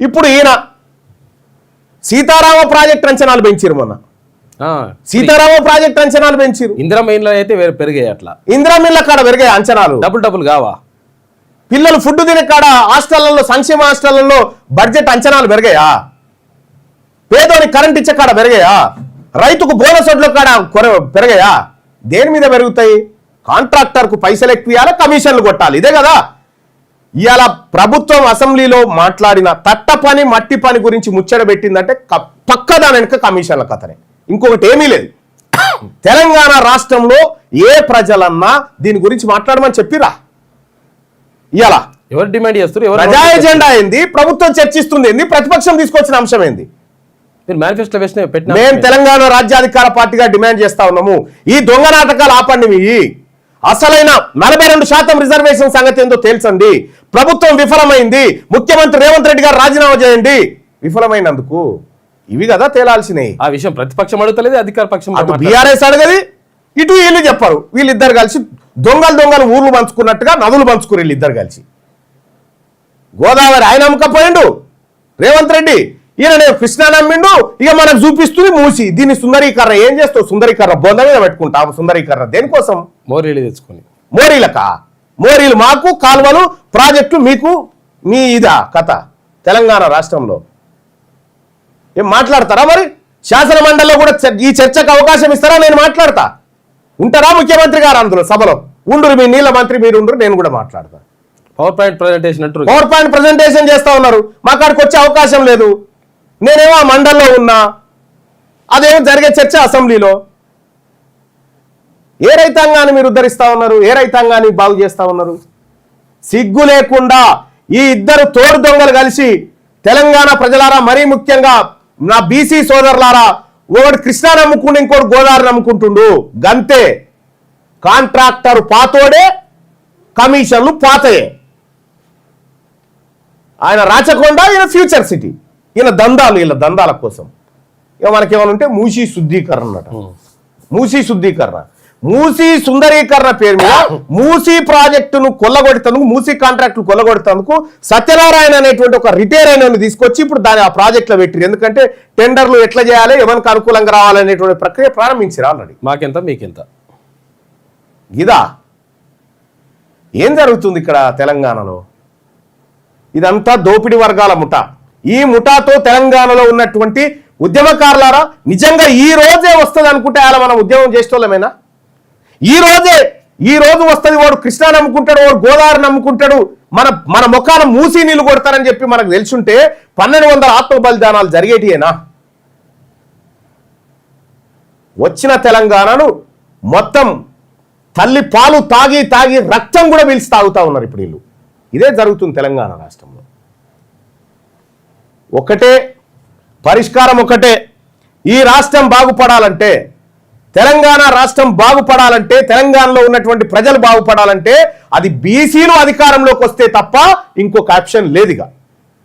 ఇప్పుడు ఈయన సీతారామ ప్రాజెక్ట్ అంచనాలు పెంచిరు మొన్న. సీతారామ ప్రాజెక్ట్ అంచనాలు పెంచిరు ఇందిరా మెయిన్లో అయితే వేరే పెరిగాయి అట్లా. ఇందిరామిల్ల కాడ పెరిగాయి అంచనాలు. డబుల్ డబుల్ కావా? పిల్లలు ఫుడ్ తినే కాడ హాస్టళ్ళలో సంక్షేమ హాస్టళ్ళలో బడ్జెట్ అంచనాలు పెరిగాయా? పేదోని కరెంట్ ఇచ్చే కాడ పెరిగాయా? రైతుకు బోనస్ వడ్ల కాడ కొర పెరిగాయా? దేని మీద పెరుగుతాయి? కాంట్రాక్టర్కు పైసలు ఎక్కువ కమిషన్లు కొట్టాలి. ఇదే కదా. ఇవాళ ప్రభుత్వం అసెంబ్లీలో మాట్లాడిన తట్ట పని మట్టి పని గురించి ముచ్చట పెట్టిందంటే పక్క దాని వెనుక కమిషన్ల కథనే. ఇంకొకటి ఏమీ లేదు. తెలంగాణ రాష్ట్రంలో ఏ ప్రజలన్నా దీని గురించి మాట్లాడమని చెప్పిరా. ఇవాళ ఎవరు డిమాండ్ చేస్తారు ప్రజా ఎజెండా ఏంది? ప్రభుత్వం చర్చిస్తుంది ఏంది? ప్రతిపక్షం తీసుకొచ్చిన అంశం ఏంది? మేనిఫెస్టో వేసిన మేము తెలంగాణ రాజ్యాధికార పార్టీగా డిమాండ్ చేస్తా ఉన్నాము. ఈ దొంగ నాటకాలు ఆపండి మీ. అసలైన నలభై రెండు శాతం రిజర్వేషన్ సంగతి ఏందో తేల్చండి ప్రభుత్వం విఫలమైంది. ముఖ్యమంత్రి రేవంత్ రెడ్డి గారు రాజీనామా చేయండి. విఫలమైనందుకు ఇవి కదా తేలాల్సినవి. ఆ విషయం ప్రతిపక్షం అడుగుతలేదు అధికార పక్షం అటు. బీఆర్ఎస్ అడగది ఇటు వీళ్ళు చెప్పరు. వీళ్ళిద్దరు కలిసి దొంగలు దొంగలు ఊర్లు పంచుకున్నట్టుగా నదులు పంచుకుని వీళ్ళిద్దరు కలిసి. గోదావరి ఆయన అమ్మకపోయిండు. రేవంత్ రెడ్డి ఈయన కృష్ణా నమ్మిండు ఇక మనకు చూపిస్తుంది మూసి. దీన్ని సుందరీకరణ ఏం చేస్తావు? సుందరీకరణ బొంద మీద పెట్టుకుంటావు సుందరీకరణ దేనికోసం? మోరీలు తెచ్చుకొని. మోరీలక? మోరీలు మాకు కాలువలు ప్రాజెక్టు మీకు మీ ఇదా కథ తెలంగాణ రాష్ట్రంలో. ఏం మాట్లాడతారా మరి? శాసన మండలిలో కూడా ఈ చర్చకు అవకాశం ఇస్తారా? నేను మాట్లాడతా. ఉంటారా ముఖ్యమంత్రి గారు అందులో సభలో? ఉండురు మీ నీళ్ళ మంత్రి మీరు ఉండురు నేను కూడా మాట్లాడతా. పవర్ పాయింట్ ప్రజెంటేషన్ అంటారు పవర్ పాయింట్ ప్రజెంటేషన్ చేస్తా ఉన్నారు. మా కాడికి వచ్చే అవకాశం లేదు. నేనేమో ఆ మండల్లో ఉన్నా అదేమో జరిగే చర్చ అసెంబ్లీలో. ఏ రైతాంగాన్ని మీరు ఉద్ధరిస్తా ఉన్నారు? ఏ రైతాంగాన్ని బాగు చేస్తా ఉన్నారు? సిగ్గు లేకుండా ఈ ఇద్దరు తోడు దొంగలు కలిసి తెలంగాణ ప్రజలారా మరీ ముఖ్యంగా నా బీసీ సోదరులారా ఒకడు కృష్ణా నమ్ముకుంటూ ఇంకోటి గోదావరి నమ్ముకుంటుండు. గంతే. కాంట్రాక్టర్ పాతోడే కమిషన్లు పాతయే. ఆయన రాచకొండ ఈయన ఫ్యూచర్ సిటీ. ఈయన దందాలు వీళ్ళ దందాల కోసం. ఇక మనకేమైనా ఉంటే మూసీ శుద్ధీకరణ అన్నట మూసీ శుద్ధీకరణ. మూసీ సుందరీకరణ పేరు మీద మూసీ ప్రాజెక్టును కొల్లగొడుతందుకు మూసీ కాంట్రాక్టులు కొల్లగొడుతందుకు సత్యనారాయణ అనేటువంటి ఒక రిటైర్ అయిన తీసుకొచ్చి ఇప్పుడు దాని ఆ ప్రాజెక్టులో పెట్టిరు. ఎందుకంటే టెండర్లు ఎట్లా చేయాలి ఎవరికి అనుకూలంగా రావాలనేటువంటి ప్రక్రియ ప్రారంభించారు ఆల్రెడీ మాకెంత మీకెంత? ఇదా? ఏం జరుగుతుంది ఇక్కడ తెలంగాణలో? ఇదంతా దోపిడి వర్గాల ముఠ. ఈ ముఠాతో తెలంగాణలో ఉన్నటువంటి ఉద్యమకారులారా నిజంగా ఈ రోజే వస్తుంది అనుకుంటే అలా మనం ఉద్యమం చేసేటోళ్ళమేనా? ఈ రోజే ఈ రోజు వస్తుంది వాడు కృష్ణా నమ్ముకుంటాడు వాడు గోదావరి నమ్ముకుంటాడు మన మన ముఖాన మూసి నీళ్ళు కొడతారని చెప్పి మనకు తెలుసుంటే పన్నెండు వందల ఆత్మ బలిదానాలు జరిగేటియేనా? వచ్చిన తెలంగాణను మొత్తం తల్లి పాలు తాగి తాగి రక్తం కూడా పిలిచి తాగుతా ఉన్నారు ఇప్పుడు వీళ్ళు. ఇదే జరుగుతుంది తెలంగాణ రాష్ట్రంలో. ఒకటే పరిష్కారం ఒకటే. ఈ రాష్ట్రం బాగుపడాలంటే తెలంగాణ రాష్ట్రం బాగుపడాలంటే తెలంగాణలో ఉన్నటువంటి ప్రజలు బాగుపడాలంటే అది బీసీలు అధికారంలోకి వస్తే తప్ప ఇంకొక ఆప్షన్ లేదుగా.